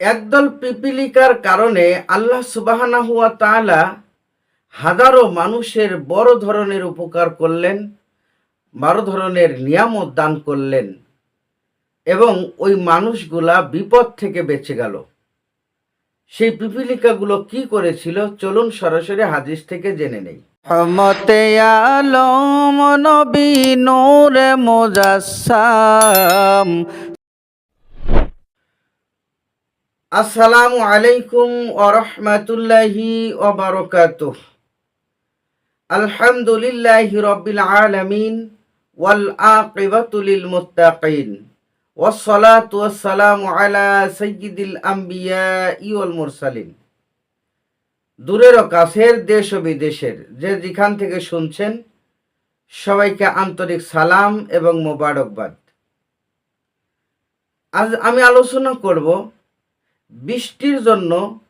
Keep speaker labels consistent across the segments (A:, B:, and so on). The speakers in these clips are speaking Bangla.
A: একদল পিপিলিকার কারণে আল্লাহ সুবাহানা হুয়া তাআলা হাজারো মানুষের বড় ধরনের উপকার করলেন, বড় ধরনের নিয়ামত দান করলেন এবং ওই মানুষগুলা বিপদ থেকে বেঁচে গেল। সেই পিপিলিকাগুলো কি করেছিল? চলুন সরাসরি হাদিস থেকে জেনে নেই।
B: রহমতে আলম নবী নূরে মুজাসসাম
A: আসসালামু আলাইকুম ওরহমতুল্লাহি ওবরকাত আলহামদুলিল্লাহি রব্বিল আলামিন ওয়াল আকিবাতুলিল মুত্তাকিন। ওয়াসসালাতু ওয়াসসালামু আলা সাইয়্যিদিল আমবিয়া ওয়াল মুরসালিন। দূরের ও কাছের দেশ ও বিদেশের যে যেখান থেকে শুনছেন, সবাইকে আন্তরিক সালাম এবং মোবারকবাদ। আজ আমি আলোচনা করব বৃষ্টির জন্য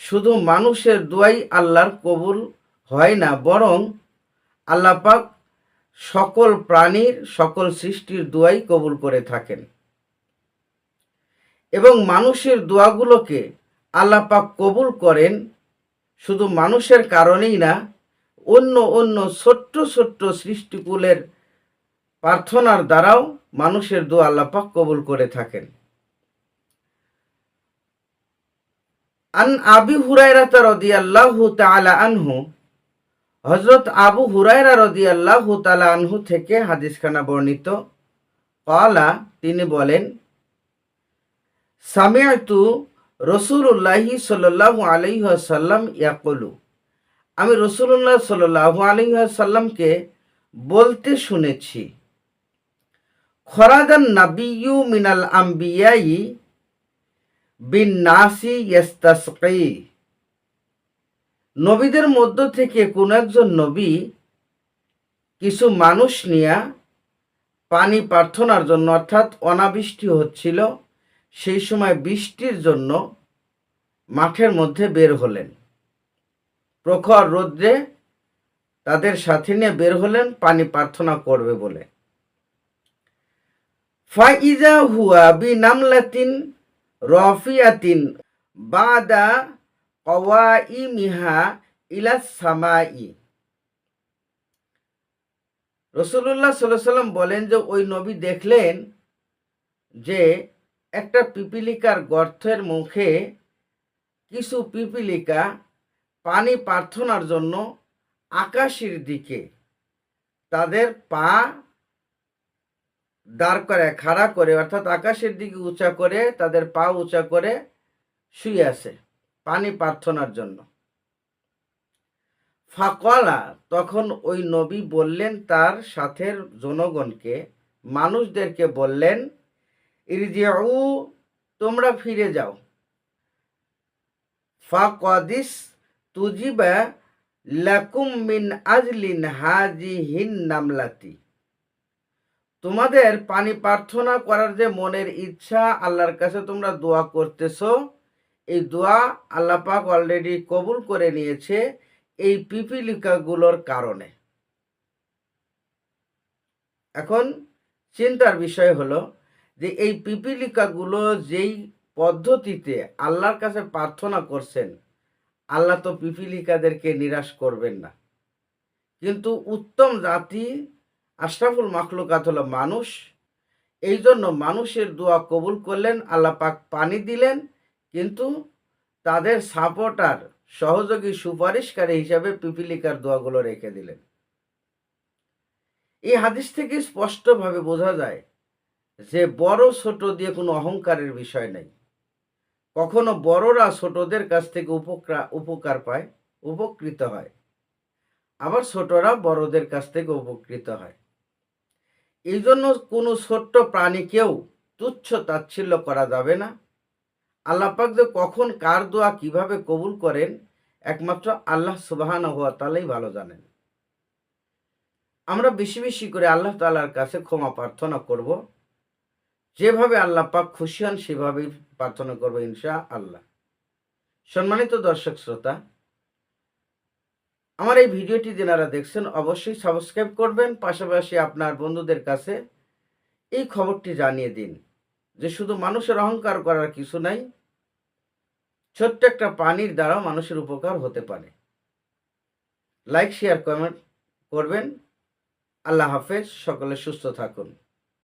A: শুধু মানুষের দোয়াই আল্লাহর কবুল হয় না, বরং আল্লাপাক সকল প্রাণীর, সকল সৃষ্টির দোয়াই কবুল করে থাকেন। এবং মানুষের দোয়াগুলোকে আল্লাহ পাক কবুল করেন শুধু মানুষের কারণেই না, অন্য অন্য ছোট্ট ছোট্ট সৃষ্টিকুলের প্রার্থনার দ্বারাও মানুষের দোয়া আল্লাহ পাক কবুল করে থাকেন। আন আবি হুরায়রাতা রাদিয়াল্লাহু তাআলা আনহু, হযরত আবু হুরায়রা রাদিয়াল্লাহু তাআলা আনহু থেকে হাদিসখানা বর্ণিত। ক্বালা, তিনি বলেন, সামিআতু রাসূলুল্লাহি সাল্লাল্লাহু আলাইহি ওয়াসাল্লাম ইয়াকুলু। আমি রাসূলুল্লাহ সাল্লাল্লাহু আলাইহি ওয়াসাল্লামকে বলতে শুনেছি, খরাজান নাবিয়্যু মিনাল আম্বিয়াই বিন নাসি নবীদের মধ্য থেকে কোন একজন নবী কিছু মানুষ নিয়া পানি প্রার্থনার জন্য, অর্থাৎ অনাবৃষ্টি হচ্ছিল, সেই সময় বৃষ্টির জন্য মাঠের মধ্যে বের হলেন। প্রখর রৌদ্রে তাদের সাথে নিয়ে বের হলেন, পানি প্রার্থনা করবে বলে। ফাইজা হুয়া বি নামলাতিন রফিয়াতিন বাদা কওয়াইমিহা ইলা সামাই রসুল্লাহ সাল্লাহ সাল্লাম বলেন যে, ওই নবী দেখলেন যে একটা পিপিলিকার গর্থের মুখে কিছু পিপিলিকা পানি প্রার্থনার জন্য আকাশের দিকে তাদের পা দাঁড় করে খাড়া করে, অর্থাৎ আকাশের দিকে উঁচা করে, তাদের পা উঁচা করে শুয়ে আছে পানি প্রার্থনার জন্য। ফাকলা, তখন ওই নবী বললেন তার সাথের জনগণকে, মানুষদেরকে বললেন, ইরজিউ, তোমরা ফিরে যাও। ফাকদিস তুজিবা লাকুম মিন আজলিন হাজিহিন নামলাতি। তোমাদের পানি প্রার্থনা করার যে মনের ইচ্ছা, আল্লাহর কাছে তোমরা দোয়া করতেছো, এই দোয়া আল্লাহ পাক অলরেডি কবুল করে নিয়েছে এই পিপিলিকাগুলোর কারণে। এখন চিন্তার বিষয় হলো যে এই পিপিলিকাগুলো যেই পদ্ধতিতে আল্লাহর কাছে প্রার্থনা করছেন, আল্লাহ তো পিপিলিকাদেরকে নিরাশ করবেন না। কিন্তু উত্তম জাতি আশরাফুল মাখলুকাত হলো মানুষ। এই জন্য মানুষের দোয়া কবুল করলেন, আল্লাহ পাক পানি দিলেন, কিন্তু তাদের সাপোর্টার, সহযোগী, সুপারিশকারী হিসাবে পিপিলিকার দোয়াগুলো রেখে দিলেন। এই হাদিস থেকে স্পষ্টভাবে বোঝা যায় যে বড় ছোট দিয়ে কোনো অহংকারের বিষয় নেই। কখনো বড়রা ছোটদের কাছ থেকে উপকার উপকার পায়, উপকৃত হয়। আবার ছোটরা বড়দের কাছ থেকে উপকৃত হয়। এই জন্য কোনো ছোট্ট প্রাণীকেও তুচ্ছ তাচ্ছিল্য করা যাবে না। আল্লাপাক যে কখন কার দোয়া কীভাবে কবুল করেন, একমাত্র আল্লাহ সুবাহান হওয়া তালাই ভালো জানেন। আমরা বেশি বেশি করে আল্লাহ তালার কাছে ক্ষমা প্রার্থনা করব। যেভাবে আল্লাহ পাক খুশি হন, সেভাবেই প্রার্থনা করব ইনশা আল্লাহ সম্মানিত দর্শক, শ্রোতা আমার এই ভিডিওটি যেনারা দেখছেন, অবশ্যই সাবস্ক্রাইব করবেন। পাশাপাশি আপনার বন্ধুদের কাছে এই খবরটি জানিয়ে দিন যে শুধু মানুষের অহংকার করার কিছু নাই, ছোট্ট একটা পানির দ্বারাও মানুষের উপকার হতে পারে। লাইক শেয়ার কমেন্ট করবেন। আল্লাহ হাফেজ। সকলে সুস্থ থাকুন।